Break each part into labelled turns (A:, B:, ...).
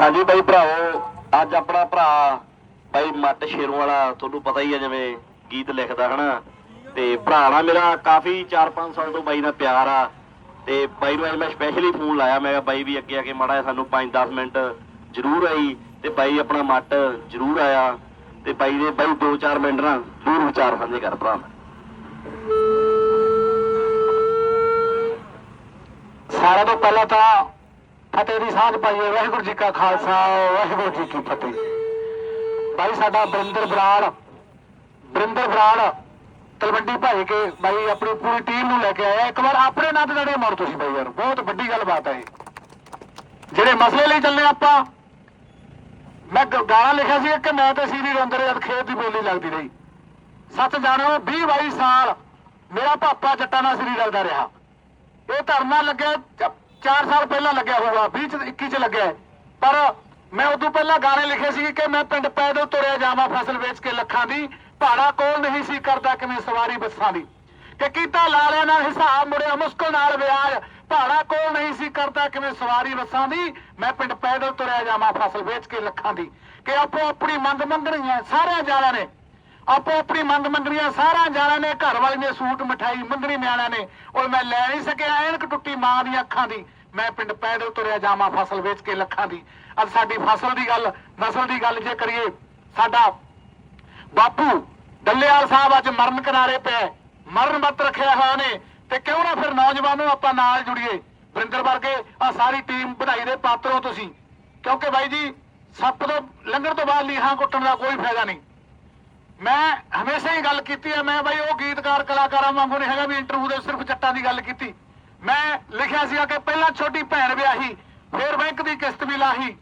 A: ਹਾਂਜੀ ਬਾਈ ਭਰਾਓ ਅੱਜ ਆਪਣਾ ਭਰਾ ਬਾਈ ਮੱਟ ਸ਼ੇਰੋਂ ਵਾਲਾ, ਤੁਹਾਨੂੰ ਪਤਾ ਹੀ ਹੈ ਜਿਵੇਂ ਗੀਤ ਲਿਖਦਾ ਹਨਾ। ਤੇ ਭਰਾ ਨਾਲ ਮੇਰਾ ਕਾਫੀ 4-5 ਸਾਲ ਤੋਂ ਬਾਈ ਨਾਲ ਪਿਆਰ ਆ। ਤੇ ਬਾਈ ਨੂੰ ਅੱਜ ਮੈਂ ਸਪੈਸ਼ਲੀ ਫੋਨ ਲਾਇਆ, ਮੈਂ ਕਿਹਾ ਬਾਈ ਵੀ ਅੱਗੇ ਆ ਕੇ ਮਾੜਾ ਸਾਨੂੰ 5-10 ਮਿੰਟ ਜ਼ਰੂਰ ਆਈ। ਤੇ ਬਾਈ ਆਪਣਾ ਮੱਟ ਜ਼ਰੂਰ ਆਇਆ। ਤੇ ਬਾਈ ਦੇ ਬਾਈ 2-4 ਮਿੰਟ ਨਾ ਜ਼ਰੂਰ ਵਿਚਾਰ ਸਾਂਝੇ ਕਰ ਭਰਾ।
B: ਸਾਰਿਆਂ ਤੋਂ ਪਹਿਲਾਂ ਤਾਂ ਫਤਿਹ ਦੀ ਸਾਂਝ ਪਾਈਏ। ਵਾਹਿਗੁਰੂ ਜੀ ਕਾ ਖਾਲਸਾ, ਵਾਹਿਗੁਰੂ ਜੀ ਕੀ ਫਤਿਹ। ਬਾਈ ਸਾਡਾ ਬਰਿੰਦਰ ਬਰਾੜ ਬਰਿੰਦਰ ਬਰਾੜ, ਤਲਵੰਡੀ ਭਾਈ ਕੇ ਬਾਈ ਆਪਣੀ ਪੂਰੀ ਟੀਮ ਨੂੰ ਲੈ ਕੇ ਆਇਆ। ਇੱਕ ਵਾਰ ਆਪਣੇ ਨਾਂ ਤੇ ਜਿਹੜੇ ਮੋੜ ਤੁਸੀਂ ਬਾਈ ਯਾਰ। ਬਹੁਤ ਵੱਡੀ ਗੱਲ ਬਾਤ ਹੈ ਜਿਹੜੇ ਮਸਲੇ ਲਈ ਚੱਲੇ ਆਪਾਂ, ਮੈਂ ਗਾਣਾ ਲਿਖਿਆ ਸੀ ਕਿ ਮੈਂ ਤੇ ਸੀਰੀ ਰੰਦਰ ਜਦ ਖੇਤ ਦੀ ਬੋਲੀ ਲੱਗਦੀ ਰਹੀ। ਸੱਚ ਜਾਣੋ 20 22 ਸਾਲ ਮੇਰਾ ਪਾਪਾ ਜੱਟਾਂ ਨਾਲ ਸ੍ਰੀ ਰਲਦਾ ਰਿਹਾ। ਇਹ ਧਰਨਾ ਲੱਗਿਆ 4 ਸਾਲ ਪਹਿਲਾਂ ਲੱਗਿਆ ਹੋਊਗਾ 20 ਚ 21 ਚ ਲੱਗਿਆ ਪਰ ਮੈਂ ਉਦੋਂ ਪਹਿਲਾਂ ਗਾਣੇ ਲਿਖੇ ਸੀ ਕਿ ਮੈਂ ਪਿੰਡ ਪੈਦਲ ਤੁਰਿਆ ਜਾਵਾਂ ਫਸਲ ਵੇਚ ਕੇ ਲੱਖਾਂ ਦੀ। ਭਾੜਾ ਕੋਲ ਨਹੀਂ ਸੀ ਕਰਦਾ ਕਿਵੇਂ ਸਵਾਰੀ ਬੱਸਾਂ ਦੀ। ਕਿ ਕੀਤਾ ਲਾਲਿਆਂ ਨਾਲ ਹਿਸਾਬ, ਮੁੜਿਆ ਮੁਸ਼ਕਲ ਨਾਲ ਵਿਆਜ। ਭਾੜਾ ਕੋਲ ਨਹੀਂ ਸੀ ਕਰਦਾ ਕਿਵੇਂ ਸਵਾਰੀ ਬੱਸਾਂ ਦੀ। ਮੈਂ ਪਿੰਡ ਪੈਦਲ ਤੁਰਿਆ ਜਾਵਾਂ ਫਸਲ ਵੇਚ ਕੇ ਲੱਖਾਂ ਦੀ। ਕਿ ਆਪੋ ਆਪਣੀ ਮੰਗ ਮੰਗਣੀ ਹੈ, ਸਾਰਿਆਂ ਜਾਣਿਆਂ ਨੇ। ਆਪੋ ਆਪਣੀ ਮੰਗ ਮੰਗਣੀਆਂ ਸਾਰਾ ਜਾਣਿਆਂ ਨੇ, ਘਰ ਵਾਲੀ ਨੇ ਸੂਟ ਮਠਾਈ ਮੰਗਣੀ ਨਿਆਣਿਆਂ ਨੇ। ਉਹ ਮੈਂ ਲੈ ਨਹੀਂ ਸਕਿਆ ਐਨਕ ਟੁੱਟੀ ਮਾਂ ਦੀਆਂ ਅੱਖਾਂ ਦੀ। ਮੈਂ ਪਿੰਡ ਪੈਦਲ ਤੁਰਿਆ ਜਾਵਾਂ ਫਸਲ ਵੇਚ ਕੇ ਲੱਖਾਂ ਦੀ। ਅੱਜ ਸਾਡੀ ਫਸਲ ਦੀ ਗੱਲ, ਨਸਲ ਦੀ ਗੱਲ ਜੇ ਕਰੀਏ, ਸਾਡਾ ਬਾਪੂ ਡੱਲੇਵਾਲ ਸਾਹਿਬ ਅੱਜ ਮਰਨ ਕਿਨਾਰੇ ਪਿਆ ਮਰਨ ਮਤ ਰੱਖਿਆ ਹੋਇਆ ਨੇ ਤੇ ਕਿਉਂ ਨਾ ਫਿਰ ਨੌਜਵਾਨੋ ਆਪਾਂ ਨਾਲ ਜੁੜੀਏ? ਵਰਿੰਦਰ ਵਰਗੇ ਆ ਸਾਰੀ ਟੀਮ ਵਧਾਈ ਦੇ ਪਾਤਰ ਹੋ ਤੁਸੀਂ। ਕਿਉਂਕਿ ਬਾਈ ਜੀ, ਸੱਪ ਤੋਂ, ਲੰਗਰ ਤੋਂ ਬਾਅਦ ਲੀਹਾਂ ਕੁੱਟਣ ਦਾ ਕੋਈ ਫਾਇਦਾ ਨਹੀਂ। ਮੈਂ ਹਮੇਸ਼ਾ ਹੀ ਗੱਲ ਕੀਤੀ ਹੈ ਮੈਂ ਬਾਈ ਉਹ ਗੀਤਕਾਰ ਕਲਾਕਾਰਾਂ ਵਾਂਗੂ ਨਹੀਂ ਹੈਗਾ ਵੀ ਇੰਟਰਵਿਊ ਦੇ ਸਿਰਫ ਜੱਟਾਂ ਦੀ ਗੱਲ ਕੀਤੀ। ਮੈਂ ਲਿਖਿਆ ਸੀਗਾ ਕਿ ਪਹਿਲਾਂ ਛੋਟੀ ਭੈਣ ਵਿਆਹੀ, ਫਿਰ ਬੈਂਕ ਦੀ ਕਿਸ਼ਤ ਵੀ ਲਾਹੀ।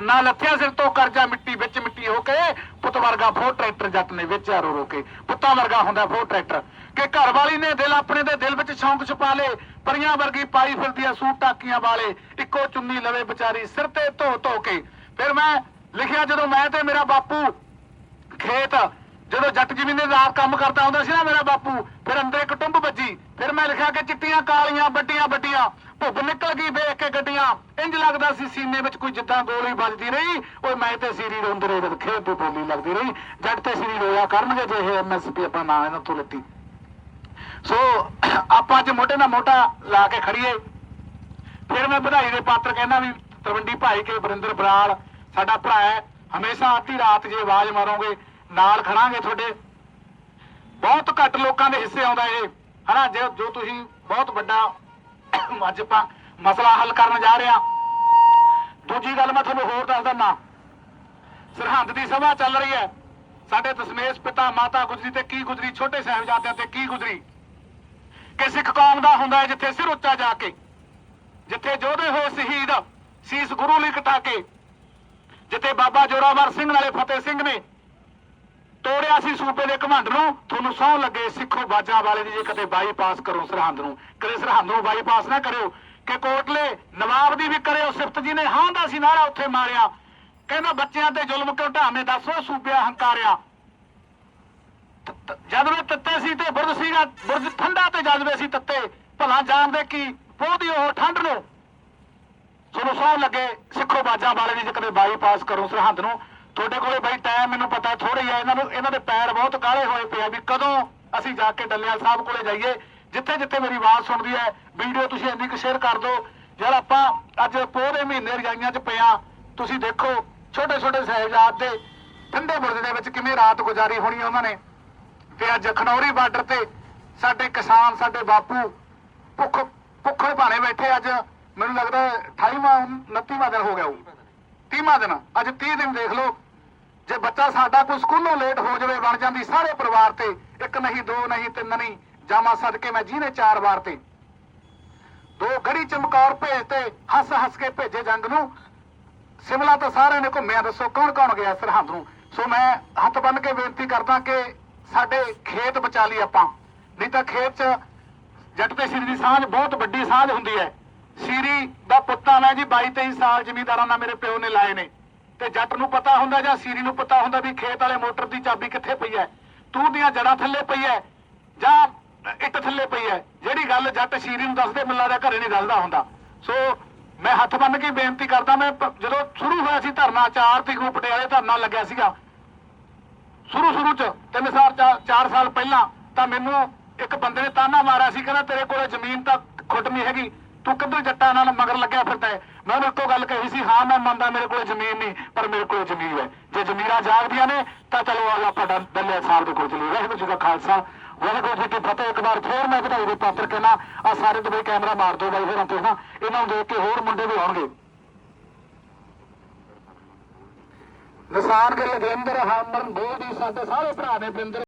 B: ਨਾ ਲੱਥਿਆ ਸਿਰ ਤੋਂ ਕਰਜ਼ਾ ਮਿੱਟੀ ਵਿੱਚ ਮਿੱਟੀ ਹੋ ਕੇ, ਪੁੱਤ ਵਰਗਾ ਫੋ ਟਰੈਕਟਰ ਜੱਟ ਨੇ ਵਿੱਚ ਰੋ ਰੋ ਕੇ। ਪੁੱਤਾਂ ਵਰਗਾ ਹੁੰਦਾ ਫੋ ਟਰੈਕਟਰ। ਕਿ ਘਰ ਵਾਲੀ ਨੇ ਦਿਲ ਆਪਣੇ ਦੇ ਦਿਲ ਵਿੱਚ ਸ਼ੌਂਕ ਛੁਪਾ ਲੇ ਪਰੀਆਂ ਵਰਗੀ ਪਾਈ ਫਿਰਦੀ ਆ ਸੂਟ ਟਾਕੀਆਂ ਵਾਲੇ, ਇੱਕੋ ਚੁੰਨੀ ਲਵੇ ਵਿਚਾਰੀ ਸਿਰ ਤੇ ਧੋ ਧੋ ਕੇ। ਫਿਰ ਮੈਂ ਲਿਖਿਆ ਜਦੋਂ ਮੈਂ ਤੇ ਮੇਰਾ ਬਾਪੂ ਖੇਤ। ਜਦੋਂ ਜੱਟ ਜ਼ਮੀਨਦਾਰ ਕੰਮ ਕਰਦਾ ਹੁੰਦਾ ਸੀ ਨਾ ਮੇਰਾ ਬਾਪੂ, ਫਿਰ ਅੰਦਰੇ ਕੁਟੁੰਬ ਵੱਜੀ। ਫਿਰ ਮੈਂ ਲਿਖਿਆ ਕਿ ਚਿੱਟੀਆਂ, ਕਾਲੀਆਂ, ਵੱਡੀਆਂ ਵੱਡੀਆਂ। ਭੁੱਬ ਨਿਕਲ ਗਈ ਵੇਖ ਕੇ ਗੱਡੀਆਂ। ਇੰਜ ਲੱਗਦਾ ਸੀ ਸੀਨੇ ਵਿੱਚ ਕੋਈ ਜਿੱਦਾਂ ਗੋਲੀ ਵੱਜਦੀ ਰਹੀ। ਓਏ, ਮੈਂ ਤੇ ਸੀਰੀ ਰੋਂਦਰੇ ਦੇ ਖੇਤ ਤੇ ਬੋਲੀ ਲੱਗਦੀ ਰਹੀ। ਜੱਟ ਤੇ ਸੀਰੀ ਰੋਇਆ ਕਰਨਗੇ ਜੇ ਇਹ ਐਮਐਸਪੀ ਆਪਾਂ ਨਾ ਇਹਨਾਂ ਤੋਂ ਲੱਤੀ। ਸੋ ਆਪਾਂ ਅੱਜ ਮੋਢੇ ਨਾਲ ਮੋਟਾ ਲਾ ਕੇ ਖੜੀਏ ਫਿਰ ਮੈਂ ਵਧਾਈ ਦੇ ਪਾਤਰ ਕਹਿੰਦਾ ਵੀ ਤਰਵੰਡੀ ਭਾਈ ਕੇ ਵਰਿੰਦਰ ਬਰਾੜ, ਸਾਡਾ ਭਰਾ ਹੈ। ਹਮੇਸ਼ਾ ਅੱਧੀ ਰਾਤ ਜੇ ਆਵਾਜ਼ ਮਾਰੋਗੇ ਨਾਲ ਖੜਾਂਗੇ ਤੁਹਾਡੇ। ਬਹੁਤ ਘੱਟ ਲੋਕਾਂ ਦੇ ਹਿੱਸੇ ਆਉਂਦਾ ਇਹ। ਹਨਾ, ਜੇ ਜੋ ਤੁਸੀਂ ਬਹੁਤ ਵੱਡਾ ਅੱਜ ਆਪਾਂ ਮਸਲਾ ਹੱਲ ਕਰਨ ਜਾ ਰਹੇ ਹਾਂ ਦੂਜੀ ਗੱਲ ਮੈਂ ਤੁਹਾਨੂੰ ਹੋਰ ਦੱਸ ਦਿੰਦਾ। ਸਰਹੰਦ ਦੀ ਸਭਾ ਚੱਲ ਰਹੀ ਹੈ। ਸਾਡੇ ਦਸ਼ਮੇਸ਼ ਪਿਤਾ ਮਾਤਾ ਗੁਜਰੀ ਤੇ ਕੀ ਗੁਜਰੀ, ਛੋਟੇ ਸਾਹਿਬਜ਼ਾਦਿਆਂ ਤੇ ਕੀ ਗੁਜਰੀ? ਕਿ ਸਿੱਖ ਕੌਮ ਦਾ ਹੁੰਦਾ ਹੈ ਜਿੱਥੇ ਸਿਰ ਉੱਚਾ ਜਾ ਕੇ, ਜਿੱਥੇ ਜੋਧੇ ਹੋਏ ਸ਼ਹੀਦ ਸੀਸ ਗੁਰੂ ਲਈ ਕਟਾ ਕੇ ਜਿੱਥੇ ਬਾਬਾ ਜੋਰਾਵਰ ਸਿੰਘ ਨਾਲੇ ਫਤਿਹ ਸਿੰਘ ਨੇ ਤੋੜਿਆ ਸੀ ਸੂਬੇ ਦੇ ਘਮੰਡ ਨੂੰ ਤੁਹਾਨੂੰ ਸਹੁੰ ਲੱਗੇ ਸਿੱਖੋ ਬਾਜਾਂ ਵਾਲੇ ਦੀ ਜੇ ਕਦੇ ਬਾਈਪਾਸ ਕਰੋ ਸਰਹੰਦ ਨੂੰ। ਕਦੇ ਸਰਹੰਦ ਨੂੰ ਬਾਈਪਾਸ ਨਾ ਕਰਿਓ। ਕਿ ਕੋਟਲੇ ਨਵਾਬ ਦੀ ਵੀ ਕਰਿਓ, ਸਿਫਤ ਜੀ ਨੇ ਹਾਂ ਦਾ ਸੀ ਨਾਰਾ ਉੱਥੇ ਮਾਰਿਆ। ਕਹਿੰਦਾ ਬੱਚਿਆਂ ਤੇ ਜ਼ੁਲਮ ਕਿਉਂ ਢਾਵੇਂ ਦੱਸੋ ਸੂਬਿਆ ਹੰਕਾਰਿਆ ਜਦ ਮੈਂ ਤੱਤੇ ਸੀ ਤੇ ਬੁਰਜ ਸੀਗਾ, ਬੁਰਜ ਠੰਡਾ ਤੇ ਜਦ ਸੀ ਤੱਤੇ। ਭਲਾ ਜਾਣਦੇ ਕੀ? ਪੋਦੀ ਉਹ ਠੰਡ ਨੂੰ। ਤੁਹਾਨੂੰ ਸੌ ਲੱਗੇ ਸਿੱਖੋ ਬਾਜਾਂ ਵਾਲੇ ਦੀ ਜੇ ਕਦੇ ਬਾਈਪਾਸ ਕਰੋ ਸਰਹੰਦ ਨੂੰ। ਤੁਹਾਡੇ ਕੋਲੇ ਬਈ ਟਾਈਮ ਮੈਨੂੰ ਪਤਾ ਥੋੜਾ ਹੀ ਆ, ਇਹਨਾਂ ਨੂੰ, ਇਹਨਾਂ ਦੇ ਪੈਰ ਬਹੁਤ ਕਾਲੇ ਹੋਏ ਪਏ ਆ ਵੀ ਕਦੋਂ ਅਸੀਂ ਜਾ ਕੇ ਡੱਲੇਵਾਲ ਸਾਹਿਬ ਕੋਲੇ ਜਾਈਏ, ਜਿੱਥੇ ਜਿੱਥੇ ਮੇਰੀ ਆਵਾਜ਼ ਸੁਣਦੀ ਹੈ ਵੀਡੀਓ ਤੁਸੀਂ ਇੰਨੀ ਕੁ ਸ਼ੇਅਰ ਕਰ ਦਿਓ। ਯਾਰ ਆਪਾਂ ਅੱਜ ਪੋਹ ਮਹੀਨੇ ਰਜਾਈਆਂ 'ਚ ਪਿਆ ਤੁਸੀਂ ਦੇਖੋ ਛੋਟੇ ਛੋਟੇ ਸਾਹਿਬਜ਼ਾਦੇ ਠੰਡੇ ਬੁਰਜ ਦੇ ਵਿੱਚ ਕਿਵੇਂ ਰਾਤ ਗੁਜ਼ਾਰੀ ਹੋਣੀ ਉਹਨਾਂ ਨੇ। ਤੇ ਅੱਜ ਖਨੌਰੀ ਬਾਰਡਰ ਤੇ ਸਾਡੇ ਕਿਸਾਨ, ਸਾਡੇ ਬਾਪੂ ਭੁੱਖ ਭੁੱਖੇ ਭਾਣੇ ਬੈਠੇ ਅੱਜ। ਮੈਨੂੰ ਲੱਗਦਾ 28ਵਾਂ 29ਵਾਂ ਦਿਨ ਹੋ ਗਿਆ ਉਹ 30ਵਾਂ ਦਿਨ, ਅੱਜ 30 ਦਿਨ ਦੇਖ ਲਓ ਜੇ ਬੱਚਾ ਸਾਡਾ ਕੋਈ ਸਕੂਲੋਂ ਲੇਟ ਹੋ ਜਾਵੇ ਬਣ ਜਾਂਦੀ ਸਾਰੇ ਪਰਿਵਾਰ ਤੇ, ਇੱਕ ਨਹੀਂ, ਦੋ ਨਹੀਂ, ਤਿੰਨ ਨਹੀਂ ਜਾਮਾ ਸਦਕੇ ਮੈਂ ਜਿਹਨੇ ਚਾਰ ਵਾਰ ਤੇ। ਦੋ ਗੜੀ ਚਮਕੌਰ ਭੇਜਤੇ ਹੱਸ ਹੱਸ ਕੇ ਭੇਜੇ ਜੰਗ ਨੂੰ। ਸਿਮਲਾ ਤਾਂ ਸਾਰਿਆਂ ਨੇ ਘੁੰਮਿਆ, ਦੱਸੋ ਕੌਣ ਕੌਣ ਗਿਆ ਸਰਹੰਦ ਨੂੰ? ਸੋ ਮੈਂ ਹੱਥ ਬੰਨ ਕੇ ਬੇਨਤੀ ਕਰਦਾ ਕਿ ਸਾਡੇ ਖੇਤ ਬਚਾ ਲਈ ਆਪਾਂ। ਨਹੀਂ ਤਾਂ ਖੇਤ 'ਚ ਜੱਟ ਤੇ ਸਿਰ ਦੀ ਸਾਂਝ ਬਹੁਤ ਵੱਡੀ ਸਾਂਝ ਹੁੰਦੀ ਹੈ। ਸੀਰੀ ਦਾ ਪੁੱਤਾਂ ਮੈਂ ਜੀ 22 23 ਸਾਲ ਜ਼ਮੀਂਦਾਰਾਂ ਨਾਲ ਮੇਰੇ ਪਿਓ ਨੇ ਲਾਏ ਨੇ। ਤੇ ਜੱਟ ਨੂੰ ਪਤਾ ਹੁੰਦਾ ਜਾਂ ਸੀਰੀ ਨੂੰ ਪਤਾ ਹੁੰਦਾ ਵੀ ਖੇਤ ਵਾਲੇ ਮੋਟਰ ਦੀ ਚਾਬੀ ਕਿੱਥੇ ਪਈ ਹੈ? ਤੂੰ ਦੀਆਂ ਜੜਾਂ ਥੱਲੇ ਪਈ ਹੈ ਜਾਂ ਇੱਟ ਥੱਲੇ ਪਈ ਹੈ? ਜਿਹੜੀ ਗੱਲ ਜੱਟ ਸੀਰੀ ਨੂੰ ਦੱਸਦੇ ਮੁੱਲਾ ਦਾ ਘਰੇ ਨਹੀਂ ਦੱਸਦਾ ਹੁੰਦਾ। ਸੋ ਮੈਂ ਹੱਥ ਬੰਨ ਕੇ ਬੇਨਤੀ ਕਰਦਾ, ਮੈਂ ਜਦੋਂ ਸ਼ੁਰੂ ਹੋਇਆ ਸੀ ਧਰਨਾ, ਚਾਰ ਤੇ ਗਰੁੱਪ ਪਟਿਆਲੇ ਧਰਨਾ ਲੱਗਿਆ ਸੀਗਾ। ਸ਼ੁਰੂ ਸ਼ੁਰੂ ਚ ਤਿੰਨ ਸਾਲ, ਚਾ- ਚਾਰ ਸਾਲ ਪਹਿਲਾਂ ਤਾਂ ਮੈਨੂੰ ਇੱਕ ਬੰਦੇ ਨੇ ਤਾਨਾ ਮਾਰਿਆ ਸੀ, ਕਹਿੰਦਾ ਤੇਰੇ ਕੋਲੇ ਜ਼ਮੀਨ ਤਾਂ ਖੁੱਟ ਨਹੀਂ ਹੈਗੀ। ਤੂੰ ਕਿੱਧਰ ਜੱਟਾਂ ਨਾਲ ਮਗਰ ਲੱਗਿਆ ਫਿਰਦਾ ਹੈ? ਮੈਂ ਉਹਨੂੰ ਇੱਕੋ ਗੱਲ ਕਹੀ ਸੀ, ਹਾਂ, ਮੈਂ ਮੰਨਦਾ ਮੇਰੇ ਕੋਲੇ ਜ਼ਮੀਨ ਨਹੀਂ, ਪਰ ਮੇਰੇ ਕੋਲੇ ਜ਼ਮੀਨ ਹੈ। ਜੇ ਜ਼ਮੀਰਾਂ ਜਾਗਦੀਆਂ ਨੇ, ਤਾਂ ਚਲੋ ਆ ਆਪਾਂ ਡੱਲ- ਸਾਹਿਬ ਦੇ ਕੋਲ ਚਲੀਏ। ਵਾਹਿਗੁਰੂ ਜੀ ਦਾ ਖਾਲਸਾ, ਵਾਹਿਗੁਰੂ ਜੀ ਕੀ ਫਤਿਹ। ਇੱਕ ਵਾਰ ਫੇਰ ਮੈਂ ਵਧਾਈ ਦੇ ਪਾਤਰ ਕਹਿਣਾ ਆ ਸਾਰੇ ਤੇ ਕੈਮਰਾ ਮਾਰ ਦਿਓ ਬਾਈ ਹੋਰਾਂ ਤੇ ਨਾ ਇਹਨਾਂ ਨੂੰ ਦੇਖ ਕੇ ਹੋਰ ਮੁੰਡੇ ਵੀ ਆਉਣਗੇ। ਨਿਸ਼ਾਨ ਗਿੱਲ ਦੇਂਦਰ ਹਾਮਰਨ ਬੋਲ ਸਾਡੇ ਸਾਰੇ ਭਰਾ ਨੇ ਬਿੰਦਰ